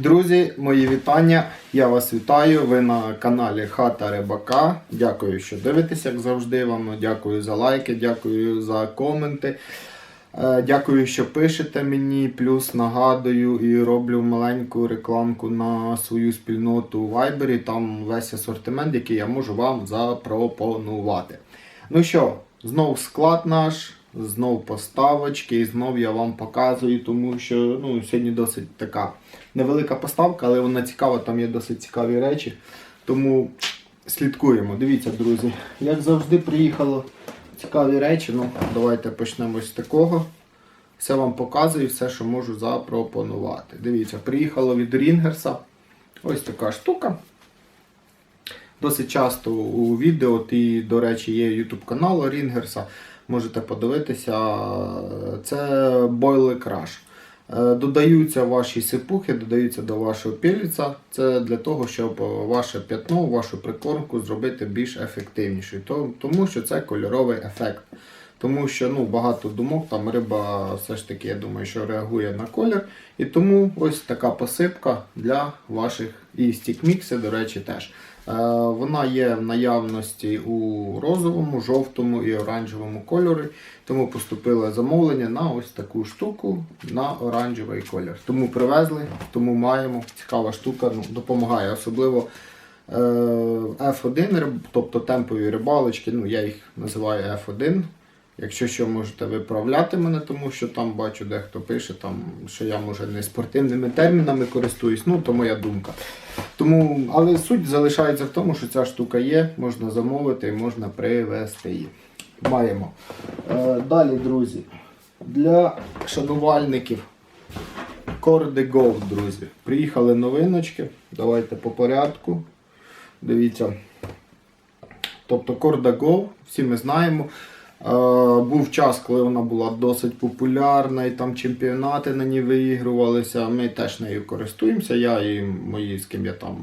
Друзі, мої вітання. Я вас вітаю. Ви на каналі Хата Рибака. Дякую, що дивитесь, як завжди. Вам дякую за лайки, дякую за коменти. Е, Дякую, що пишете мені. Плюс нагадую і роблю маленьку рекламку на свою спільноту у Viber. Там весь асортимент, який я можу вам запропонувати. Ну що, знов склад наш, знов поставочки, і знов я вам показую, тому що ну, сьогодні досить така невелика поставка, але вона цікава, там є досить цікаві речі. Тому слідкуємо. Дивіться, друзі, як завжди приїхало цікаві речі. Ну, давайте почнемо з такого. Все вам показую, все, що можу запропонувати. Дивіться, приїхало від Рінгерса. Ось така штука. Досить часто у відео, і, до речі, є YouTube канал Рінгерса. Можете подивитися. Це бойли краш. Е, Додаються ваші сипухи, додаються до вашого піліця. Це для того, щоб ваше п'ятно, вашу прикормку зробити більш ефективнішою. Тому що це кольоровий ефект. Тому що ну, багато думок, там риба все ж таки, я думаю, що реагує на колір. І тому ось така посипка для ваших і стікмікси, до речі, теж. Е, Вона є в наявності у розовому, жовтому і оранжевому кольорі. Тому поступило замовлення на ось таку штуку на оранжевий колір. Тому привезли, тому маємо. Цікава штука, ну, допомагає. Особливо е, F1, тобто темпові рибалочки, ну я їх називаю F1. Якщо що, можете виправляти мене, тому що там бачу, дехто пише, там, що я може не спортивними термінами користуюсь, ну то моя думка. Тому, але суть залишається в тому, що ця штука є, можна замовити і можна привезти її. Маємо. Е, далі, друзі, для шанувальників Go, друзі. Приїхали новиночки. Давайте по порядку. Дивіться. Тобто Go, всі ми знаємо. Е, був час, коли вона була досить популярна, і там чемпіонати на ній виігрувалися. Ми теж нею користуємося. Я і мої, з ким я там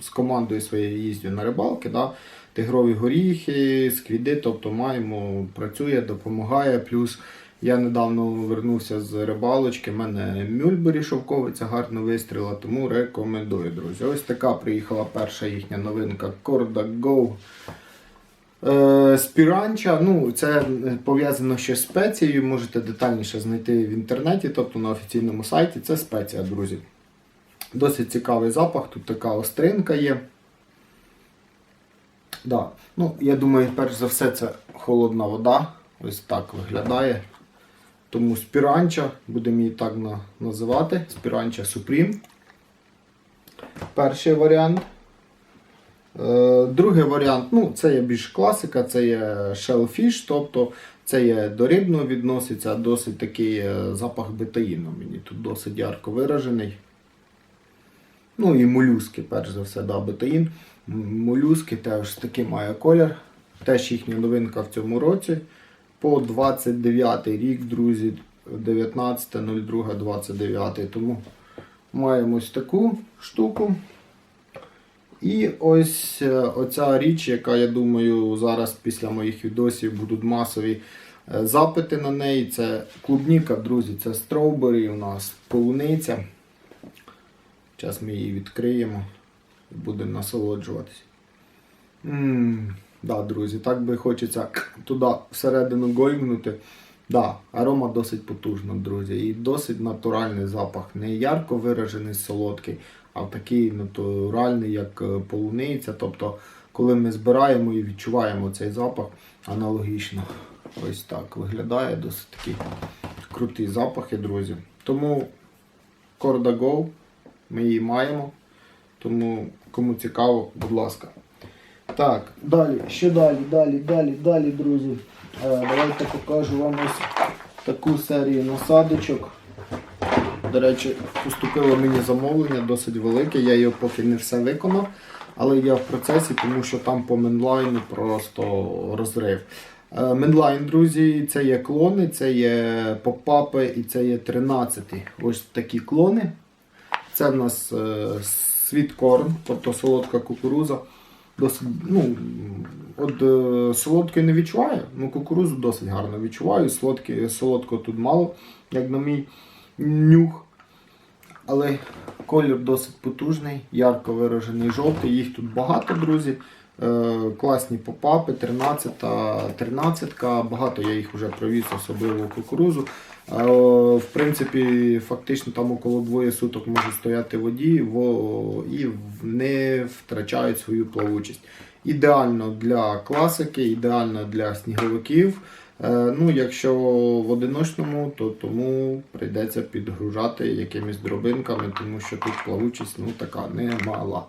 з командою своєю їздю на рибалки. Да? Тигрові горіхи, сквіди, тобто маємо, працює, допомагає. Плюс я недавно вернувся з рибалочки. в мене мюльбері шовковиця гарно вистріла, тому рекомендую, друзі. Ось така приїхала перша їхня новинка Corda Go. Е, Спіранча, ну це пов'язано ще з спецією, можете детальніше знайти в інтернеті, тобто на офіційному сайті. Це спеція, друзі. Досить цікавий запах, тут така остринка є. Да. Ну, Я думаю, перш за все, це холодна вода. Ось так виглядає. Тому спіранча, будемо її так на- називати. Спіранча Supreme. Перший варіант. Е, Другий варіант, ну, це є більш класика, це є shellfish, тобто це є до рибного відноситься, досить такий е, запах бетаїну мені тут досить ярко виражений. Ну і молюски, перш за все, да, бетаїн. Молюски теж такий має колір. Теж їхня новинка в цьому році. По 29 рік, друзі, 19.02.29. Тому маємо ось таку штуку. І ось е, оця річ, яка, я думаю, зараз після моїх відосів будуть масові е, запити на неї. Це клубніка, друзі, це строубері у нас полуниця. Зараз ми її відкриємо і будемо насолоджуватись. Ммм, да, друзі, так би хочеться туди всередину гоймнути. Да, арома досить потужна, друзі. І досить натуральний запах. Не ярко виражений солодкий, а такий натуральний, як е, полуниця. Тобто, коли ми збираємо і відчуваємо цей запах, аналогічно. Ось так виглядає досить такі круті запахи, друзі. Тому Corda Go, ми її маємо. Тому кому цікаво, будь ласка. Так, далі, що далі, далі, далі, далі, друзі. Е, давайте покажу вам ось таку серію насадочок. До речі, поступило мені замовлення досить велике, я його поки не все виконав, але я в процесі, тому що там по менлайну просто розрив. Е, Менлайн, друзі, це є клони, це є попапи і це є 13. Ось такі клони. Це в нас е, світкорн, тобто солодка кукуруза. Досить, ну, от е, солодкої не відчуваю, ну кукурузу досить гарно відчуваю. Солодки, солодкого тут мало, як на мій нюх. але колір досить потужний, ярко виражений жовтий. Їх тут багато, друзі. Е, класні попапи, 13, 13, багато я їх вже провіз, особливо в кукурузу. Е, в принципі, фактично там около двоє суток можуть стояти воді во- і не втрачають свою плавучість. Ідеально для класики, ідеально для сніговиків. Е, Ну, якщо в одиночному, то тому прийдеться підгружати якимись дробинками, тому що тут плавучість ну, така немала.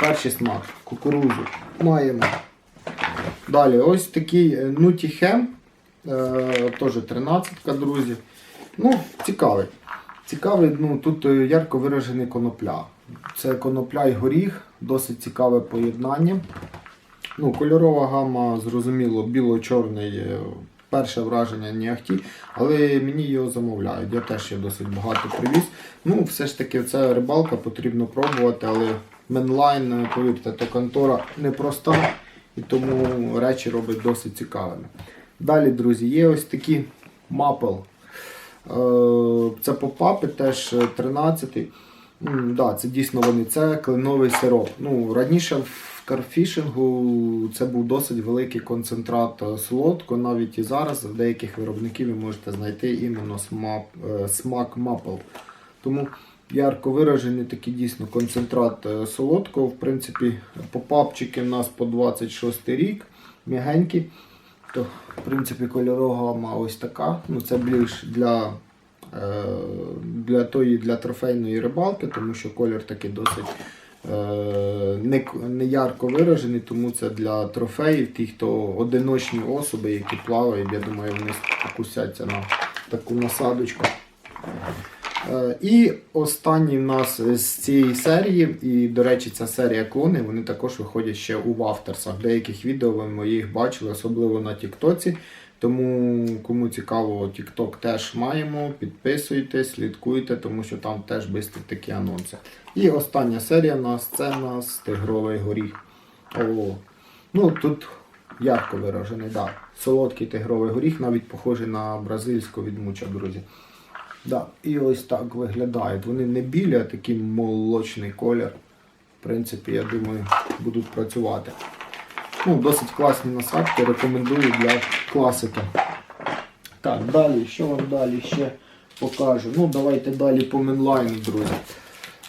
Перший смак кукурузу маємо. Далі ось такий е, нутіхем, е, теж 13 друзі. Ну, цікавий. Цікавий, ну тут ярко виражений конопля. Це конопля і горіх, досить цікаве поєднання. Ну, кольорова гама, зрозуміло, біло-чорний. Е, Перше враження ахті, але мені його замовляють. Я теж є досить багато привіз. Ну, все ж таки, це рибалка, потрібно пробувати, але менлайн, е, повірте, то контора непроста і тому речі робить досить цікавими. Далі, друзі, є ось такі мапел. Е, Це попапи теж 13. М, Да, це дійсно вони. Це кленовий сироп. Ну, раніше в карфішингу це був досить великий концентрат е, солодко. Навіть і зараз в деяких виробників ви можете знайти іменно смак, е, смак мапл. Тому ярко виражений такий дійсно концентрат е, солодкого. В принципі, попапчики в нас по 26 рік, м'ягенькі. То, в принципі, кольорова гама ось така. Ну, це більш для, для тої для трофейної рибалки, тому що колір такий досить не, к- не ярко виражений, тому це для трофеїв, ті, хто одиночні особи, які плавають, я думаю, вони покусяться на таку насадочку. Е, І останній в нас з цієї серії, і до речі, ця серія клони, вони також виходять ще у вафтерсах. Деяких відео ви моїх бачили, особливо на Тіктоці. Тому кому цікаво, Тікток теж маємо. Підписуйтесь, слідкуйте, тому що там теж швидко такі анонси. І остання серія в нас це у нас тигровий горіх. О, ну тут ярко виражений, да. Солодкий тигровий горіх, навіть похожий на бразильську відмуча, друзі. Да. І ось так виглядають. Вони не білі, а такий молочний колір. В принципі, я думаю, будуть працювати. Ну, досить класні насадки, рекомендую для класики. Так, далі, що вам далі ще покажу? Ну, давайте далі по менлайну, друзі.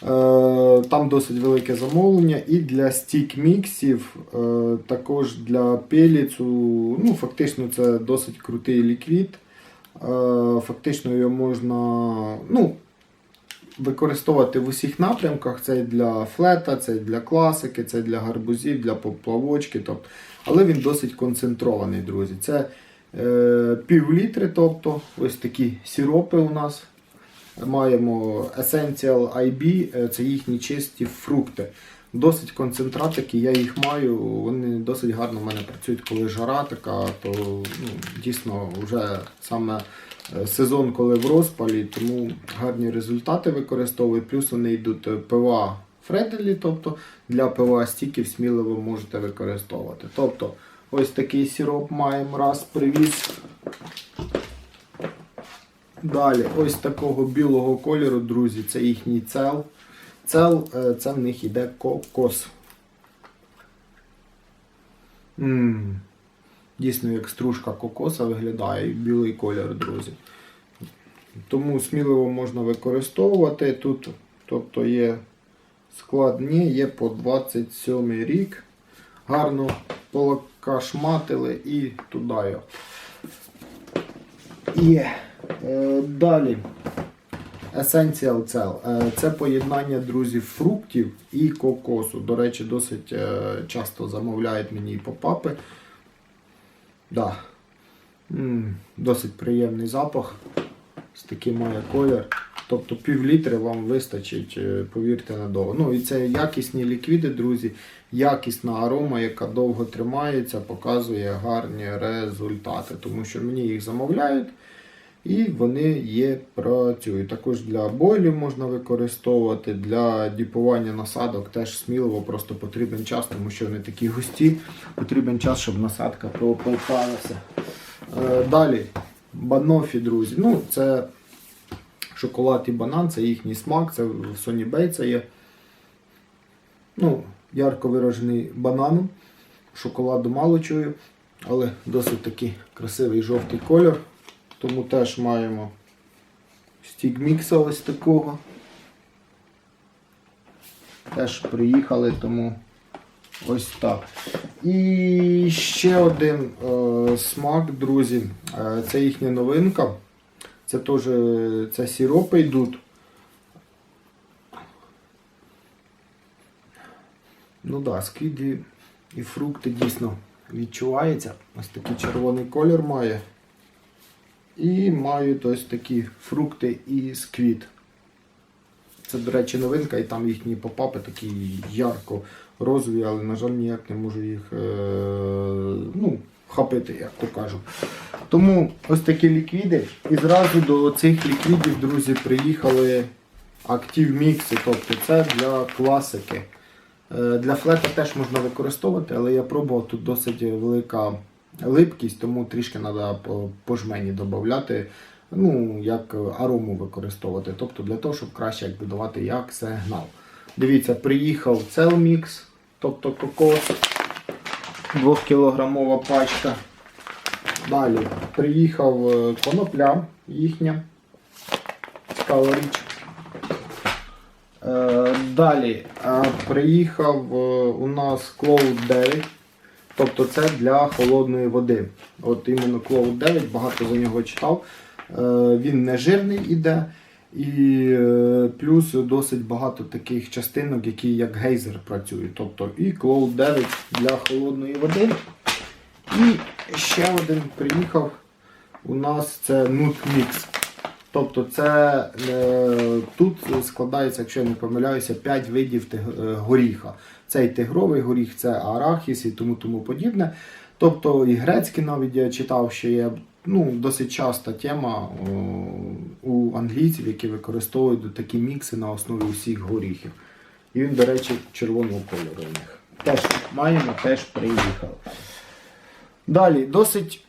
Е, там досить велике замовлення. І для стік-міксів, е, також для пеліцу. Ну, фактично, це досить крутий ліквід. Е, фактично його можна ну, використовувати в усіх напрямках. Це для флета, це для класики, це для гарбузів, для поплавочки. Тобто. Але він досить концентрований, друзі. Це е, пів тобто ось такі сіропи у нас. Маємо Essential IB, е, це їхні чисті фрукти. Досить концентратики, я їх маю, вони досить гарно в мене працюють, коли жара така, то ну, дійсно вже саме сезон, коли в розпалі, тому гарні результати використовую. Плюс вони йдуть е, ПВА фределі, тобто для ПВА стіків сміливо можете використовувати. Тобто ось такий сироп маємо раз привіз. Далі, ось такого білого кольору, друзі, це їхній цел. Цел, е, це в них іде кокос. м Дійсно, як стружка кокоса виглядає білий колір, друзі. Тому сміливо можна використовувати. Тут тобто є складні, є по 27 рік. Гарно полакашматили і туди. його. Є. Е, далі. Essential Cell. Е, Це поєднання, друзі, фруктів і кокосу. До речі, досить е, часто замовляють мені попапи. Да. М, Досить приємний запах. З таким має колір. Тобто пів літри вам вистачить, е, повірте, надовго. Ну і це якісні ліквіди, друзі, якісна арома, яка довго тримається, показує гарні результати. Тому що мені їх замовляють. І вони є, працюють. Також для бойлів можна використовувати, для діпування насадок теж сміливо, просто потрібен час, тому що вони такі густі, потрібен час, щоб насадка пропалася. Е, Далі, банофі, друзі. Ну, це шоколад і банан, це їхній смак, це в Sony Bay це є. Ну, ярко виражений бананом. Шоколаду мало чую, але досить такий красивий жовтий кольор. Тому теж маємо стік мікса ось такого. Теж приїхали, тому ось так. І ще один е, смак, друзі. Е, це їхня новинка. Це теж це сіропи йдуть. Ну так, да, сквіді і фрукти дійсно відчувається. Ось такий червоний колір має. І мають ось такі фрукти і сквіт. Це, до речі, новинка, і там їхні попапи такі ярко розові, але, на жаль, ніяк не можу їх е- ну, вхопити, як то кажуть. Тому ось такі ліквіди. І зразу до цих ліквідів, друзі, приїхали актив мікси, тобто це для класики. Е, Для флета теж можна використовувати, але я пробував тут досить велика липкість, тому трішки треба по, жмені додати, ну, як арому використовувати. Тобто для того, щоб краще якби, давати як сигнал. Дивіться, приїхав Целмікс, тобто кокос, 2-кілограмова пачка. Далі приїхав е, конопля їхня. Цікава річ. Е, Далі е, приїхав у нас Cloud 9. Тобто це для холодної води. От іменно Cloud 9, багато за нього читав. Е, Він не жирний іде. І е, плюс досить багато таких частинок, які як гейзер працюють. Тобто і Cloud 9 для холодної води. І ще один приїхав. У нас це Nut Mix. Тобто це е, тут складається, якщо я не помиляюся, 5 видів е, горіха. Це і тигровий горіх, це арахіс і тому тому подібне. Тобто і грецький навіть я читав, що є ну, досить часта тема у англійців, які використовують такі мікси на основі усіх горіхів. І він, до речі, червоного кольору у них. Теж маємо, теж приїхав. Далі, досить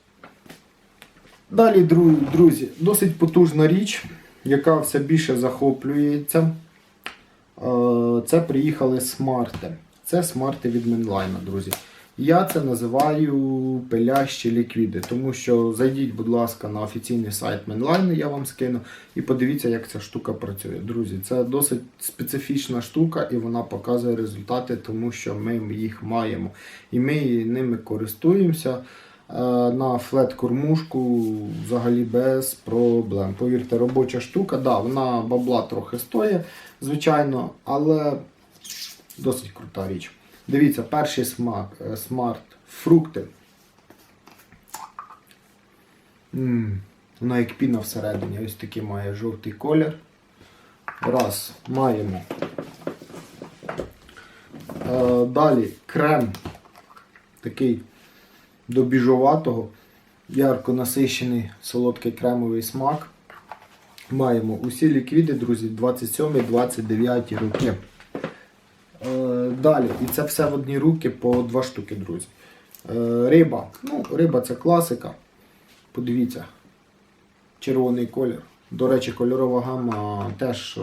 Далі, друзі, досить потужна річ, яка все більше захоплюється. Е, Це приїхали смарти. Це смарти від Менлайна, друзі. Я це називаю пилящі ліквіди, тому що зайдіть, будь ласка, на офіційний сайт Менлайну, я вам скину, і подивіться, як ця штука працює. Друзі, це досить специфічна штука і вона показує результати, тому що ми їх маємо. І ми ними користуємося. Е, на флет-кормушку взагалі без проблем. Повірте, робоча штука, да, вона бабла трохи стоїть, звичайно, але досить крута річ. Дивіться, перший смак, е, смарт, фрукти. вона як піна всередині, ось такий має жовтий колір. Раз, маємо. Е, далі крем. Такий до біжоватого, ярко насищений солодкий кремовий смак. Маємо усі ліквіди, друзі, 27-29 роки. Е, далі, і це все в одні руки по два штуки, друзі. Е, риба. Ну, риба це класика. Подивіться, червоний колір. До речі, кольорова гама теж.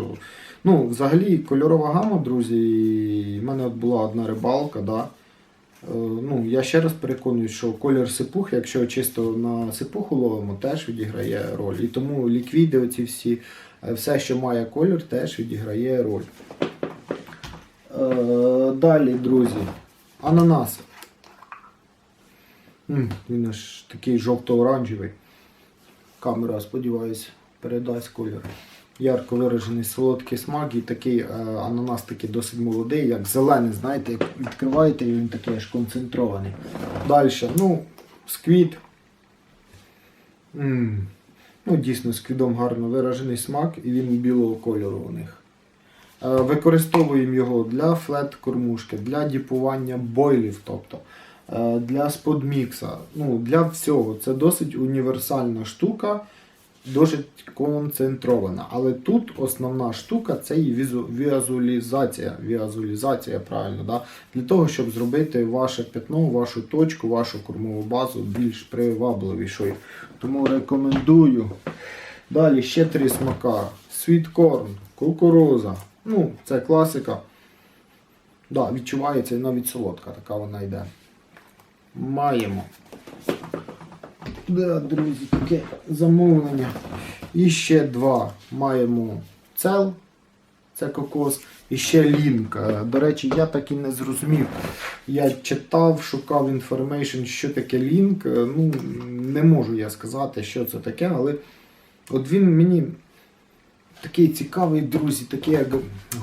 Ну, взагалі, кольорова гама, друзі. в мене от була одна рибалка, да. Е, Ну, я ще раз переконую, що колір сипух, якщо чисто на сипуху ловимо, теж відіграє роль. І тому ліквіди, оці всі, е, все, що має колір, теж відіграє роль. Е, Далі, друзі, ананас. Він аж такий жовто-оранжевий. Камера, сподіваюсь, передасть кольор. Ярко виражений солодкий смак і такий е, ананас такий досить молодий, як зелений, знаєте, як відкриваєте і він такий аж концентрований. Далі, ну, сквіт. М, Ну, дійсно, сквідом гарно виражений смак і він білого кольору у них. Е, Використовуємо його для флет-кормушки, для діпування бойлів, тобто е, для сподмікса, ну, для всього. Це досить універсальна штука, досить концентрована. Але тут основна штука це і візу- візуалізація. Візуалізація, правильно, да? для того, щоб зробити ваше пятно, вашу точку, вашу кормову базу більш привабливішою. Тому рекомендую. Далі ще три смака. Світкорн, кукуруза. Ну, це класика. Да, відчувається навіть солодка, така вона йде. Маємо. Да, друзі, таке замовлення. І ще два. Маємо цел, це кокос, і ще лінк. Е, До речі, я так і не зрозумів. Я читав, шукав інформейшн, що таке лінк. Е, Ну, не можу я сказати, що це таке, але от він мені такий цікавий, друзі, такий як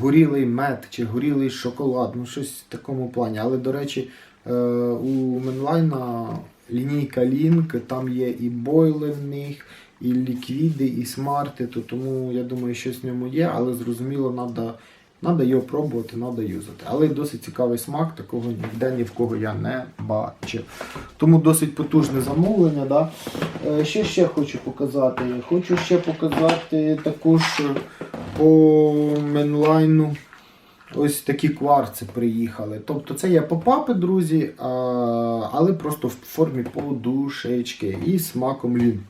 горілий мед чи горілий шоколад, ну щось в такому плані. Але, до речі, е, у Менлайна лінійка Link, там є і бойли в них, і ліквіди, і смарти, то тому я думаю, щось в ньому є, але зрозуміло, треба. Надо його пробувати, треба юзати. Але досить цікавий смак, такого ніде ні в кого я не бачив. Тому досить потужне замовлення. Да? Е, Що ще хочу показати? Хочу ще показати також по менлайну. Ось такі кварци приїхали. Тобто це є попапи, друзі, але просто в формі подушечки і смаком лін.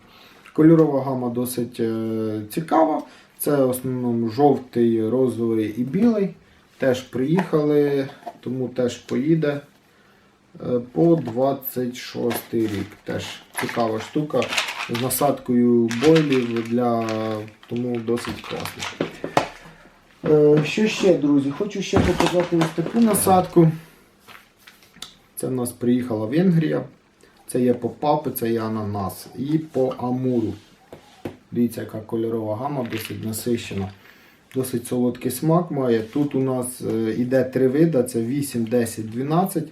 Кольорова гама досить е, цікава. Це в основному жовтий, розовий і білий. Теж приїхали, тому теж поїде е, по 26 рік. Теж цікава штука з насадкою бойлів, для... тому досить класно. Е, Що ще, друзі? Хочу ще показати ось таку насадку. Це в нас приїхала Венгрія. Це є по папи, це є ананас. І по амуру. Дивіться, яка кольорова гама, досить насищена. Досить солодкий смак має. Тут у нас е, іде три вида: це 8, 10, 12. Е,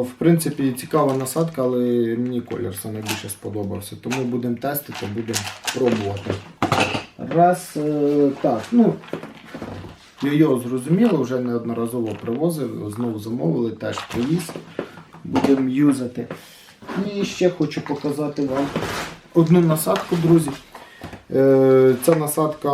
В принципі, цікава насадка, але мені колір саме більше сподобався. Тому будемо тестити, будемо пробувати. Раз, е, так, ну, йо зрозуміло, вже неодноразово привозив, знову замовили, теж привіз. Будемо юзати. І ще хочу показати вам одну насадку, друзі. Е, Ця насадка,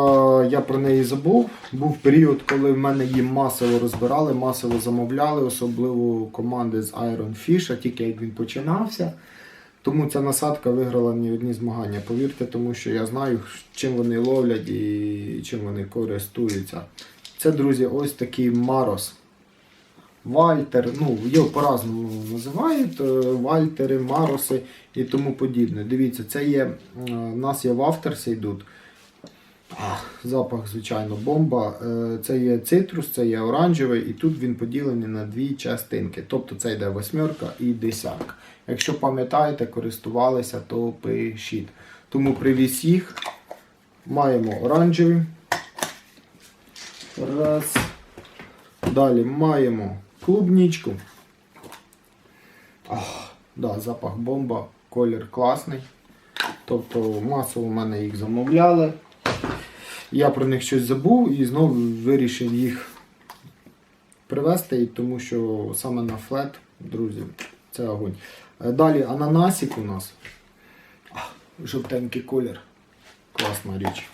я про неї забув. Був період, коли в мене її масово розбирали, масово замовляли, особливо команди з Iron Fish, а тільки як він починався. Тому ця насадка виграла ні одні змагання. Повірте, тому що я знаю, чим вони ловлять і чим вони користуються. Це, друзі, ось такий Марос. Вальтер, ну, його по-разному називають, е, Вальтери, Мароси і тому подібне. Дивіться, це є, е, у нас є в авторсі йдуть. Ах, Запах, звичайно, бомба. Е, Це є цитрус, це є оранжевий, і тут він поділений на дві частинки. Тобто це йде восьмерка і десятка. Якщо пам'ятаєте, користувалися, то пишіть. Тому привіз їх. Маємо оранжевий. Раз. Далі маємо клубничку. Ах, да, запах бомба, колір класний. Тобто масово в мене їх замовляли. Я про них щось забув і знову вирішив їх привезти, тому що саме на флет, друзі, це огонь. Е, Далі ананасик у нас. Жовтенький колір. Класна річ.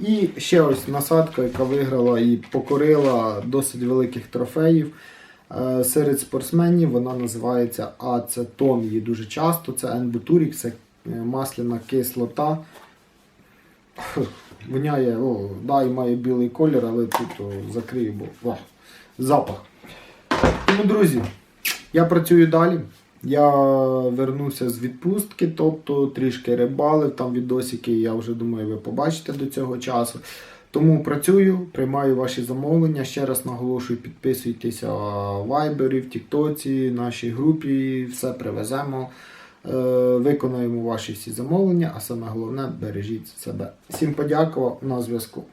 І ще ось насадка, яка виграла і покорила досить великих трофеїв. Е, Серед спортсменів вона називається ацетон. Її дуже часто. Це енбутурік, це е, масляна кислота. Воняє, о, да, має білий колір, але тут о, закрию, бо вау, запах. Тому, друзі, я працюю далі. Я вернувся з відпустки, тобто трішки рибалив, там відосики, я вже думаю, ви побачите до цього часу. Тому працюю, приймаю ваші замовлення. Ще раз наголошую, підписуйтеся в Viber, в Тіктоці, нашій групі, все привеземо. Е, Виконаємо ваші всі замовлення, а саме головне бережіть себе. Всім подякував на зв'язку.